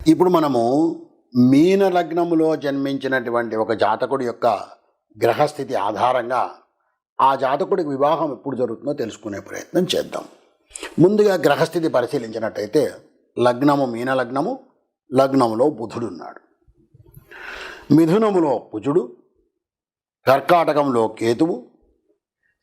ఇప్పుడు మనము మీన లగ్నములో జన్మించినటువంటి ఒక జాతకుడి యొక్క గ్రహస్థితి ఆధారంగా ఆ జాతకుడికి వివాహం ఎప్పుడు జరుగుతుందో తెలుసుకునే ప్రయత్నం చేద్దాం. ముందుగా గ్రహస్థితి పరిశీలించినట్టయితే లగ్నము మీన లగ్నము లగ్నములో బుధుడున్నాడు మిథునములో కుజుడు కర్కాటకంలో కేతువు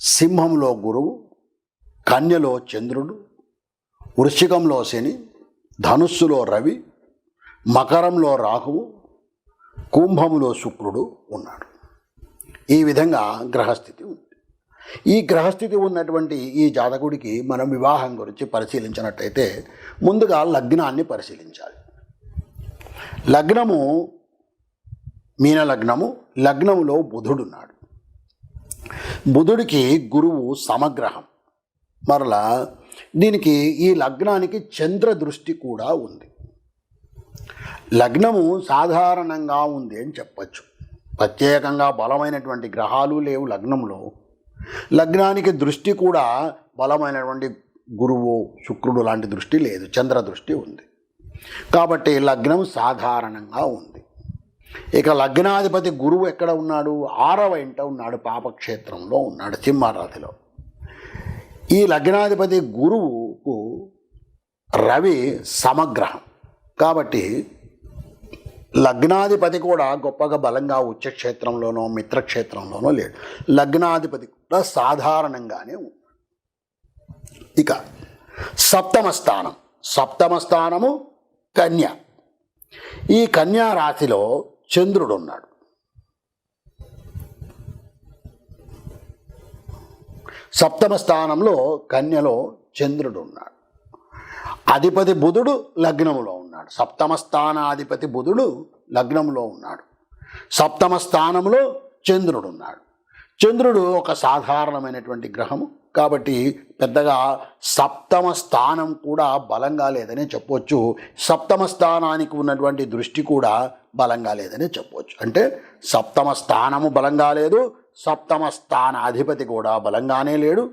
సింహంలో గురువు కన్యలో చంద్రుడు వృశ్చికంలో శని ధనుస్సులో రవి మకరంలో రాహువు కుంభములో శుక్రుడు ఉన్నాడు. ఈ విధంగా గ్రహస్థితి ఉంది. ఈ గ్రహస్థితి ఉన్నటువంటి ఈ జాతకుడికి మనం వివాహం గురించి పరిశీలించినట్టయితే ముందుగా లగ్నాన్ని పరిశీలించాలి. లగ్నము మీన లగ్నము లగ్నములో బుధుడున్నాడు బుధుడికి గురువు సమగ్రహం. మరలా దీనికి ఈ లగ్నానికి చంద్ర దృష్టి కూడా ఉంది. లగ్నము సాధారణంగా ఉంది అని చెప్పచ్చు. ప్రత్యేకంగా బలమైనటువంటి గ్రహాలు లేవు లగ్నంలో లగ్నానికి దృష్టి కూడా బలమైనటువంటి గురువు శుక్రుడు లాంటి దృష్టి లేదు. చంద్ర దృష్టి ఉంది. కాబట్టి లగ్నం సాధారణంగా ఉంది. ఇక లగ్నాధిపతి గురువు ఎక్కడ ఉన్నాడు? ఆరవ ఇంట ఉన్నాడు పాపక్షేత్రంలో ఉన్నాడు సింహరాశిలో. ఈ లగ్నాధిపతి గురువుకు రవి సమగ్రహం. కాబట్టి లగ్నాధిపతి కూడా గొప్పగా బలంగా ఉచ్చక్షేత్రంలోనో మిత్రక్షేత్రంలోనో లేడు. లగ్నాధిపతి కూడా సాధారణంగానే ఉంది ఇక సప్తమ స్థానం. సప్తమ స్థానము కన్య. ఈ కన్యా రాశిలో చంద్రుడు ఉన్నాడు. సప్తమ స్థానంలో కన్యలో చంద్రుడు ఉన్నాడు. అధిపతి బుధుడు లగ్నములో ఉన్నాడు. సప్తమ స్థానాధిపతి బుధుడు లగ్నంలో ఉన్నాడు. సప్తమ స్థానంలో చంద్రుడు ఉన్నాడు. చంద్రుడు ఒక సాధారణమైనటువంటి గ్రహము. కాబట్టి పెద్దగా సప్తమ స్థానం కూడా బలంగా లేదని చెప్పొచ్చు. సప్తమ స్థానానికి ఉన్నటువంటి దృష్టి కూడా బలంగా లేదని చెప్పవచ్చు అంటే సప్తమ స్థానము బలంగా లేదు. సప్తమ స్థానాధిపతి కూడా బలంగానే లేడు.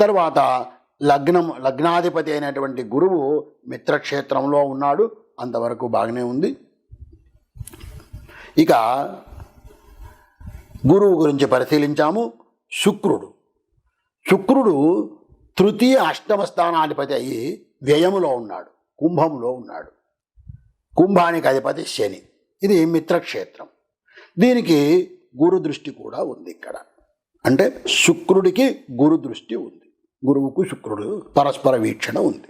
తర్వాత లగ్నం లగ్నాధిపతి అయినటువంటి గురువు మిత్రక్షేత్రంలో ఉన్నాడు. అంతవరకు బాగానే ఉంది. ఇక గురువు గురించి పరిశీలించాము. శుక్రుడు. శుక్రుడు తృతీయ అష్టమ స్థానాధిపతి అయ్యి వ్యయములో ఉన్నాడు. కుంభంలో ఉన్నాడు. కుంభానికి అధిపతి శని. ఇది మిత్రక్షేత్రం. దీనికి గురు దృష్టి కూడా ఉంది ఇక్కడ. అంటే శుక్రుడికి గురు దృష్టి ఉంది. గురువుకు శుక్రుడు పరస్పర వీక్షణ ఉంది.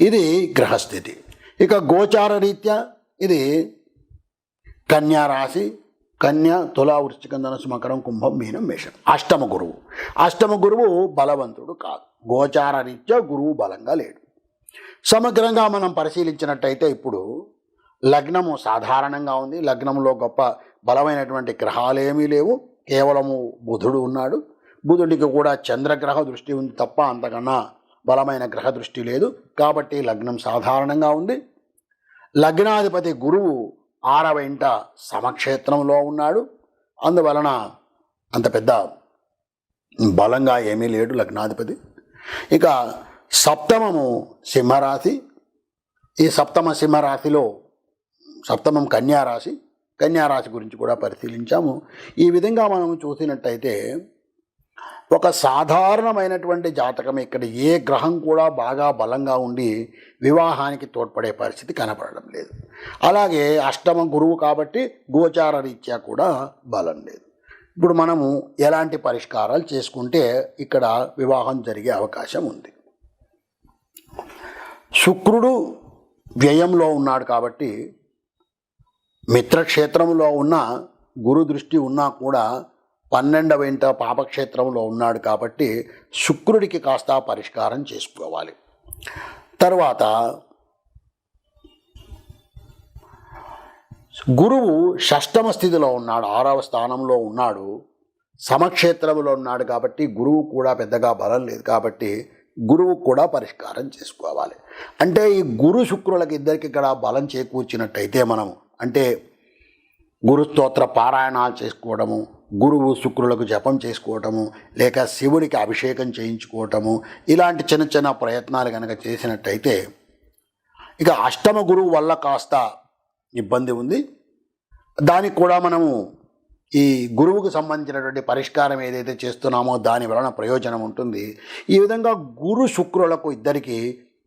ఇది గ్రహస్థితి. ఇక గోచార రీత్యా ఇది కన్యా రాశి కన్య తులా వృశ్చికం ధనసు మకరం కుంభం మీనం మేషం. అష్టమ గురువు. అష్టమ గురువు బలవంతుడు కాదు. గోచార రీత్యా గురువు బలంగా లేడు. సమగ్రంగా మనం పరిశీలించినట్టయితే ఇప్పుడు లగ్నము సాధారణంగా ఉంది. లగ్నంలో గొప్ప బలమైనటువంటి గ్రహాలు ఏమీ లేవు. కేవలము బుధుడు ఉన్నాడు. బుధుడికి కూడా చంద్రగ్రహ దృష్టి ఉంది తప్ప అంతకన్నా బలమైన గ్రహ దృష్టి లేదు. కాబట్టి లగ్నం సాధారణంగా ఉంది. లగ్నాధిపతి గురువు ఆరవ ఇంట సమక్షేత్రంలో ఉన్నాడు. అందువలన అంత పెద్ద బలంగా ఏమీ లేడు లగ్నాధిపతి. ఇక సప్తమము సింహరాశి. ఈ సప్తమ సింహరాశిలో సప్తమం కన్యారాశి. కన్యారాశి గురించి కూడా పరిశీలించాము. ఈ విధంగా మనం చూసినట్టయితే ఒక సాధారణమైనటువంటి జాతకం ఇక్కడ ఏ గ్రహం కూడా బాగా బలంగా ఉండి వివాహానికి తోడ్పడే పరిస్థితి కనపడడం లేదు. అలాగే అష్టమ గురువు కాబట్టి గోచార రీత్యా కూడా బలం లేదు. ఇప్పుడు మనము ఎలాంటి పరిష్కారాలు చేసుకుంటే ఇక్కడ వివాహం జరిగే అవకాశం ఉంది. శుక్రుడు వ్యయంలో ఉన్నాడు కాబట్టి మిత్రక్షేత్రంలో ఉన్న గురు దృష్టి ఉన్నా కూడా పన్నెండవ ఇంట పాపక్షేత్రంలో ఉన్నాడు కాబట్టి శుక్రుడికి కాస్త పరిష్కారం చేసుకోవాలి. తర్వాత గురువు షష్టమ స్థితిలో ఉన్నాడు ఆరవ స్థానంలో ఉన్నాడు సమక్షేత్రంలో ఉన్నాడు కాబట్టి గురువు కూడా పెద్దగా బలం లేదు కాబట్టి గురువు కూడా పరిష్కారం చేసుకోవాలి. అంటే ఈ గురు శుక్రులకి ఇద్దరికి ఇక్కడ బలం చేకూర్చినట్టయితే మనము అంటే గురుస్తోత్ర పారాయణాలు చేసుకోవడము గురువు శుక్రులకు జపం చేసుకోవటము లేక శివుడికి అభిషేకం చేయించుకోవటము ఇలాంటి చిన్న చిన్న ప్రయత్నాలు కనుక చేసినట్టయితే ఇక అష్టమ గురువు వల్ల కాస్త ఇబ్బంది ఉంది. దానికి కూడా మనము ఈ గురువుకు సంబంధించినటువంటి పరిష్కారం ఏదైతే చేస్తున్నామో దాని వలన ప్రయోజనం ఉంటుంది. ఈ విధంగా గురు శుక్రులకు ఇద్దరికి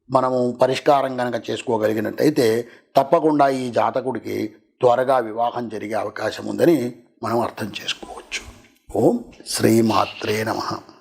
మనము పరిష్కారం కనుక చేసుకోగలిగినట్టయితే తప్పకుండా ఈ జాతకుడికి త్వరగా వివాహం జరిగే అవకాశం ఉందని మనం అర్థం చేసుకోవచ్చు. ఓం శ్రీమాత్రే నమ.